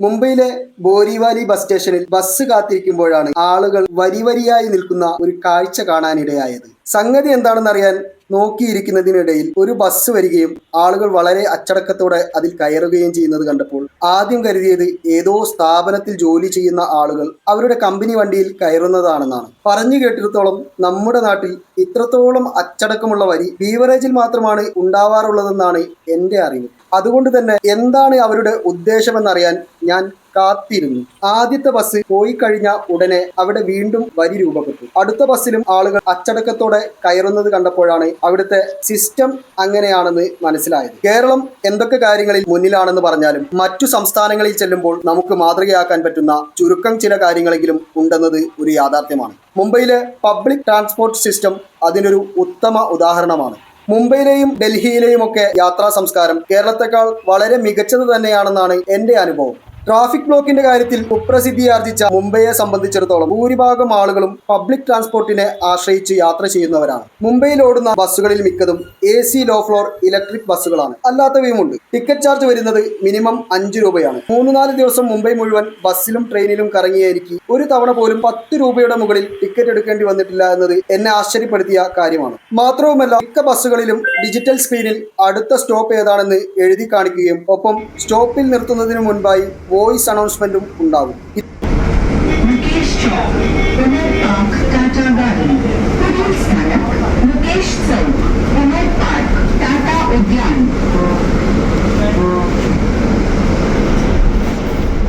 മുംബൈയിലെ ബോരിവാലി ബസ് സ്റ്റേഷനിൽ ബസ് കാത്തിരിക്കുമ്പോഴാണ് ആളുകൾ വരിവരിയായി നിൽക്കുന്ന ഒരു കാഴ്ച കാണാനിടയായത്. സംഗതി എന്താണെന്നറിയാൻ നോക്കിയിരിക്കുന്നതിനിടയിൽ ഒരു ബസ് വരികയും ആളുകൾ വളരെ അച്ചടക്കത്തോടെ അതിൽ കയറുകയും ചെയ്യുന്നത് കണ്ടപ്പോൾ ആദ്യം കരുതിയത് ഏതോ സ്ഥാപനത്തിൽ ജോലി ചെയ്യുന്ന ആളുകൾ അവരുടെ കമ്പനി വണ്ടിയിൽ കയറുന്നതാണെന്നാണ്. പറഞ്ഞു കേട്ടിടത്തോളം നമ്മുടെ നാട്ടിൽ ഇത്രത്തോളം അച്ചടക്കമുള്ള വരി ബീവറേജിൽ മാത്രമാണ് ഉണ്ടാവാറുള്ളതെന്നാണ് എന്റെ അറിവ്. അതുകൊണ്ട് തന്നെ എന്താണ് അവരുടെ ഉദ്ദേശമെന്നറിയാൻ ഞാൻ കാത്തിരുന്നു. ആദ്യത്തെ ബസ് പോയി കഴിഞ്ഞ ഉടനെ അവിടെ വീണ്ടും വരി രൂപപ്പെട്ടു. അടുത്ത ബസ്സിലും ആളുകൾ അച്ചടക്കത്തോടെ കയറുന്നത് കണ്ടപ്പോഴാണ് അവിടുത്തെ സിസ്റ്റം അങ്ങനെയാണെന്ന് മനസ്സിലായത്. കേരളം എന്തൊക്കെ കാര്യങ്ങളിൽ മുന്നിലാണെന്ന് പറഞ്ഞാലും മറ്റു സംസ്ഥാനങ്ങളിൽ ചെല്ലുമ്പോൾ നമുക്ക് മാതൃകയാക്കാൻ പറ്റുന്ന ചുരുക്കം ചില കാര്യങ്ങളെങ്കിലും ഉണ്ടെന്നത് ഒരു യാഥാർത്ഥ്യമാണ്. മുംബൈയിലെ പബ്ലിക് ട്രാൻസ്പോർട്ട് സിസ്റ്റം അതിനൊരു ഉത്തമ ഉദാഹരണമാണ്. മുംബൈയിലെയും ഡൽഹിയിലെയും ഒക്കെ യാത്രാ സംസ്കാരം കേരളത്തെക്കാൾ വളരെ മികച്ചത് തന്നെയാണെന്നാണ് എന്റെ അനുഭവം. ട്രാഫിക് ബ്ലോക്കിന്റെ കാര്യത്തിൽ കുപ്രസിദ്ധി ആർജിച്ച മുംബൈയെ സംബന്ധിച്ചിടത്തോളം ഭൂരിഭാഗം ആളുകളും പബ്ലിക് ട്രാൻസ്പോർട്ടിനെ ആശ്രയിച്ച് യാത്ര ചെയ്യുന്നവരാണ്. മുംബൈയിൽ ഓടുന്ന ബസ്സുകളിൽ മിക്കതും A C low floor electric ബസ്സുകളാണ്. അല്ലാത്തവയുമുണ്ട്. ടിക്കറ്റ് ചാർജ് വരുന്നത് മിനിമം അഞ്ച് രൂപയാണ്. മൂന്ന് നാല് ദിവസം മുംബൈ മുഴുവൻ ബസ്സിലും ട്രെയിനിലും കറങ്ങിയ എനിക്ക് ഒരു തവണ പോലും പത്ത് രൂപയുടെ മുകളിൽ ടിക്കറ്റ് എടുക്കേണ്ടി വന്നിട്ടില്ല എന്നത് എന്നെ ആശ്ചര്യപ്പെടുത്തിയ കാര്യമാണ്. മാത്രവുമല്ല മിക്ക ബസ്സുകളിലും ഡിജിറ്റൽ സ്ക്രീനിൽ അടുത്ത സ്റ്റോപ്പ് ഏതാണെന്ന് എഴുതി കാണിക്കുകയും ഒപ്പം സ്റ്റോപ്പിൽ നിർത്തുന്നതിന് മുൻപായി വോയിസ് അനൗൺസ്മെന്റും ഉണ്ടാകും.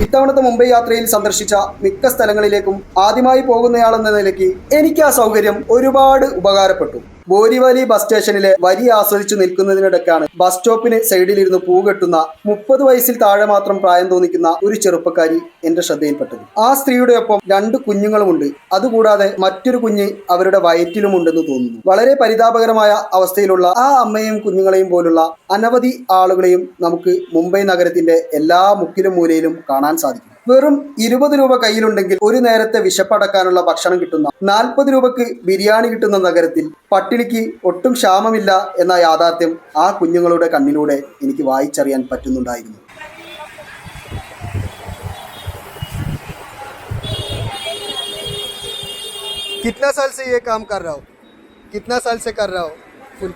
ഇത്തവണത്തെ മുംബൈ യാത്രയിൽ സന്ദർശിച്ച മിക്ക സ്ഥലങ്ങളിലേക്കും ആദ്യമായി പോകുന്നയാളെന്ന നിലയ്ക്ക് എനിക്ക് ആ സൗകര്യം ഒരുപാട് ഉപകാരപ്പെട്ടു. ബോരിവാലി ബസ് സ്റ്റേഷനിലെ വരി ആസ്വദിച്ചു നിൽക്കുന്നതിനിടയ്ക്കാണ് ബസ് സ്റ്റോപ്പിന് സൈഡിലിരുന്ന് പൂ കെട്ടുന്ന മുപ്പത് വയസ്സിൽ താഴെ മാത്രം പ്രായം തോന്നിക്കുന്ന ഒരു ചെറുപ്പക്കാരി എന്റെ ശ്രദ്ധയിൽപ്പെട്ടത്. ആ സ്ത്രീയുടെ ഒപ്പം രണ്ട് കുഞ്ഞുങ്ങളുമുണ്ട്. അതുകൂടാതെ മറ്റൊരു കുഞ്ഞ് അവരുടെ വയറ്റിലുമുണ്ടെന്ന് തോന്നുന്നു. വളരെ പരിതാപകരമായ അവസ്ഥയിലുള്ള ആ അമ്മയും കുഞ്ഞുങ്ങളെയും പോലുള്ള അനവധി ആളുകളെയും നമുക്ക് മുംബൈ നഗരത്തിന്റെ എല്ലാ മുക്കിലും മൂലയിലും കാണാൻ സാധിക്കും. വെറും ഇരുപത് രൂപ കയ്യിലുണ്ടെങ്കിൽ ഒരു നേരത്തെ വിശപ്പടക്കാനുള്ള ഭക്ഷണം കിട്ടുന്ന നാൽപ്പത് രൂപക്ക് ബിരിയാണി കിട്ടുന്ന നഗരത്തിൽ പട്ടിണിക്ക് ഒട്ടും ക്ഷാമമില്ല എന്ന യാഥാർത്ഥ്യം ആ കുഞ്ഞുങ്ങളുടെ കണ്ണിലൂടെ എനിക്ക് വായിച്ചറിയാൻ പറ്റുന്നുണ്ടായിരുന്നു कितना साल से ये काम कर रहा हो कितना साल से कर रहा हो फुल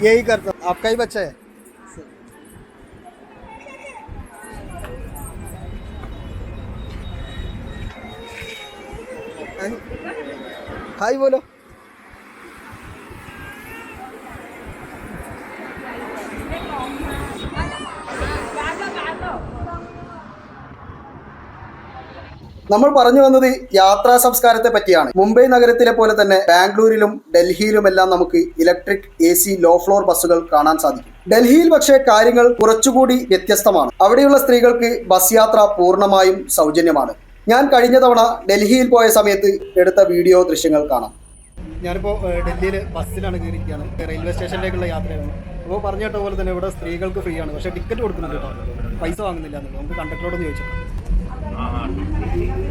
यही करता हूँ आपका ही बच्चा है ഹായ് बोलो നമ്മൾ പറഞ്ഞു വന്നത് യാത്രാ സംസ്കാരത്തെ പറ്റിയാണ്. മുംബൈ നഗരത്തിലെ പോലെ തന്നെ ബാംഗ്ലൂരിലും ഡൽഹിയിലും എല്ലാം നമുക്ക് electric A C low floor ബസ്സുകൾ കാണാൻ സാധിക്കും. ഡൽഹിയിൽ പക്ഷേ കാര്യങ്ങൾ കുറച്ചുകൂടി വ്യത്യസ്തമാണ്. അവിടെയുള്ള സ്ത്രീകൾക്ക് ബസ് യാത്ര പൂർണമായും സൗജന്യമാണ്. ഞാൻ കഴിഞ്ഞ തവണ ഡൽഹിയിൽ പോയ സമയത്ത് എടുത്ത വീഡിയോ ദൃശ്യങ്ങൾ കാണാം ഞാനിപ്പോൾ ഡൽഹിയിൽ ബസ്സിലാണ് കയറിയിരിക്കുകയാണ് റെയിൽവേ സ്റ്റേഷനിലേക്കുള്ള യാത്രയാണ് അപ്പോൾ പറഞ്ഞു കേട്ട പോലെ തന്നെ ഇവിടെ സ്ത്രീകൾക്ക് ഫ്രീ ആണ് പക്ഷേ ടിക്കറ്റ് കൊടുക്കുന്നുണ്ട് കേട്ടോ പൈസ വാങ്ങുന്നില്ല എന്നുള്ളത് നമുക്ക് കണ്ടക്ടറോടൊന്ന് ചോദിച്ചു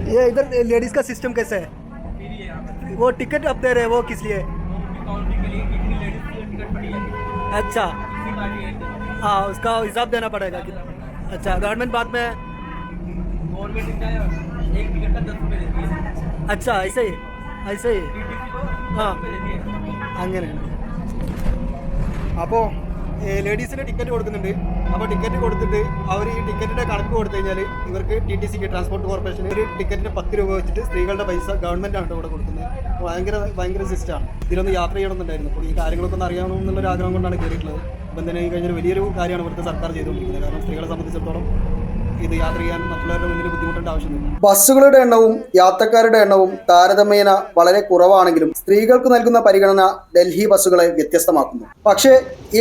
ये इधर लेडीज का सिस्टम कैसा है वो टिकट अब दे रहे हैं वो किस लिए अच्छा हाँ उसका हिसाब देना पड़ेगा कि- अच्छा गवर्नमेंट बाद में अच्छा ऐसे ही ऐसे ही हाँ അങ്ങനെയാണ് അപ്പോൾ ലേഡീസിന് ടിക്കറ്റ് കൊടുക്കുന്നുണ്ട് അപ്പോൾ ടിക്കറ്റ് കൊടുത്തിട്ട് അവർ ഈ ടിക്കറ്റിൻ്റെ കണക്ക് കൊടുത്തു കഴിഞ്ഞാൽ ഇവർക്ക് ടി ടി സിക്ക് ട്രാൻസ്പോർട്ട് കോർപ്പറേഷന് ഒരു ടിക്കറ്റിന് പത്ത് രൂപ വെച്ചിട്ട് സ്ത്രീകളുടെ പൈസ ഗവൺമെൻറ് ആണ് ഇവിടെ കൊടുക്കുന്നത് അപ്പോൾ ഭയങ്കര ഭയങ്കര സിസ്റ്റമാണ് ഇതിലൊന്ന് യാത്ര ചെയ്യണമെന്നുണ്ടായിരുന്നു അപ്പോൾ ഈ കാര്യങ്ങളൊക്കെ ഒന്ന് അറിയണമെന്നുള്ളൊരു ആഗ്രഹം കൊണ്ടാണ് കയറിയിട്ടുള്ളത് അപ്പോൾ എന്തായാലും ഈ കഴിഞ്ഞൊരു വലിയൊരു കാര്യമാണ് ഇവിടുത്തെ സർക്കാർ ചെയ്തുകൊണ്ടിരിക്കുന്നത് കാരണം സ്ത്രീകളെ സംബന്ധിച്ചിടത്തോളം ഇത് യാത്ര ചെയ്യാൻ മറ്റുള്ളവരുടെ ബുദ്ധിമുട്ടേണ്ട ആവശ്യമില്ല ബസ്സുകളുടെ എണ്ണവും യാത്രക്കാരുടെ എണ്ണവും താരതമ്യേന വളരെ കുറവാണെങ്കിലും സ്ത്രീകൾക്ക് നൽകുന്ന പരിഗണന ഡൽഹി ബസ്സുകളെ വ്യത്യസ്തമാക്കുന്നു. പക്ഷേ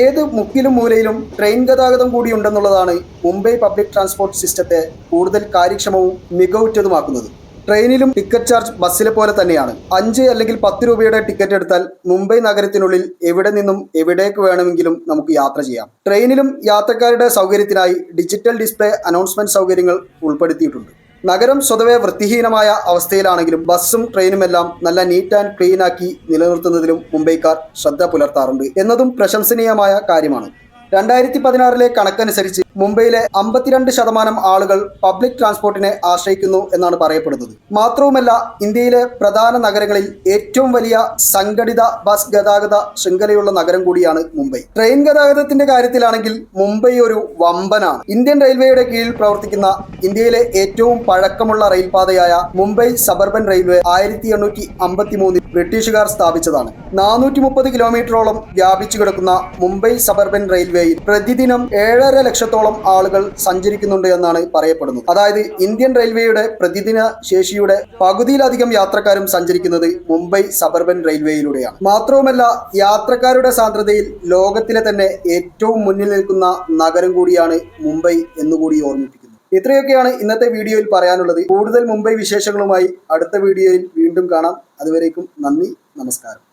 ഏത് മുക്കിലും മൂലയിലും ട്രെയിൻ ഗതാഗതം കൂടി ഉണ്ടെന്നുള്ളതാണ് മുംബൈ പബ്ലിക് ട്രാൻസ്പോർട്ട് സിസ്റ്റത്തെ കൂടുതൽ കാര്യക്ഷമവും മികവുറ്റതുമാക്കുന്നത്. ട്രെയിനിലും ടിക്കറ്റ് ചാർജ് ബസ്സിലെ പോലെ തന്നെയാണ്. അഞ്ച് അല്ലെങ്കിൽ പത്ത് രൂപയുടെ ടിക്കറ്റ് എടുത്താൽ മുംബൈ നഗരത്തിനുള്ളിൽ എവിടെ നിന്നും എവിടേക്ക് വേണമെങ്കിലും നമുക്ക് യാത്ര ചെയ്യാം. ട്രെയിനിലും യാത്രക്കാരുടെ സൗകര്യത്തിനായി ഡിജിറ്റൽ ഡിസ്പ്ലേ അനൗൺസ്മെന്റ് സൗകര്യങ്ങൾ ഉൾപ്പെടുത്തിയിട്ടുണ്ട്. നഗരം സ്വതവേ വൃത്തിഹീനമായ അവസ്ഥയിലാണെങ്കിലും ബസ്സും ട്രെയിനുമെല്ലാം നല്ല നീറ്റ് ആൻഡ് ക്ലീൻ ആക്കി നിലനിർത്തുന്നതിലും മുംബൈക്കാർ ശ്രദ്ധ പുലർത്താറുണ്ട് എന്നതും പ്രശംസനീയമായ കാര്യമാണ്. രണ്ടായിരത്തി പതിനാറിലെ കണക്കനുസരിച്ച് മുംബൈയിലെ അമ്പത്തിരണ്ട് ശതമാനം ആളുകൾ പബ്ലിക് ട്രാൻസ്പോർട്ടിനെ ആശ്രയിക്കുന്നു എന്നാണ് പറയപ്പെടുന്നത്. മാത്രവുമല്ല ഇന്ത്യയിലെ പ്രധാന നഗരങ്ങളിൽ ഏറ്റവും വലിയ സംഘടിത ബസ് ഗതാഗത ശൃംഖലയുള്ള നഗരം കൂടിയാണ് മുംബൈ. ട്രെയിൻ ഗതാഗതത്തിന്റെ കാര്യത്തിലാണെങ്കിൽ മുംബൈ ഒരു വമ്പനാണ്. ഇന്ത്യൻ റെയിൽവേയുടെ കീഴിൽ പ്രവർത്തിക്കുന്ന ഇന്ത്യയിലെ ഏറ്റവും പഴക്കമുള്ള റെയിൽപാതയായ മുംബൈ സബർബൻ റെയിൽവേ ആയിരത്തി എണ്ണൂറ്റി അമ്പത്തി മൂന്നിൽ ബ്രിട്ടീഷുകാർ സ്ഥാപിച്ചതാണ്. നാനൂറ്റി മുപ്പത് കിലോമീറ്ററോളം വ്യാപിച്ചു കിടക്കുന്ന മുംബൈ സബർബൻ റെയിൽവേയിൽ പ്രതിദിനം ഏഴര ലക്ഷത്തോളം ആളുകൾ സഞ്ചരിക്കുന്നുണ്ട് എന്നാണ് പറയപ്പെടുന്നത്. അതായത് ഇന്ത്യൻ റെയിൽവേയുടെ പ്രതിദിന ശേഷിയുടെ പകുതിയിലധികം യാത്രക്കാരും സഞ്ചരിക്കുന്നത് മുംബൈ സബർബൻ റെയിൽവേയിലൂടെയാണ്. മാത്രവുമല്ല യാത്രക്കാരുടെ സാന്ദ്രതയിൽ ലോകത്തിലെ തന്നെ ഏറ്റവും മുന്നിൽ നിൽക്കുന്ന നഗരം കൂടിയാണ് മുംബൈ എന്നുകൂടി ഓർമ്മിപ്പിക്കുന്നു. ഇത്രയൊക്കെയാണ് ഇന്നത്തെ വീഡിയോയിൽ പറയാനുള്ളത്. കൂടുതൽ മുംബൈ വിശേഷങ്ങളുമായി അടുത്ത വീഡിയോയിൽ വീണ്ടും കാണാം. അതുവരേക്കും നന്ദി നമസ്കാരം.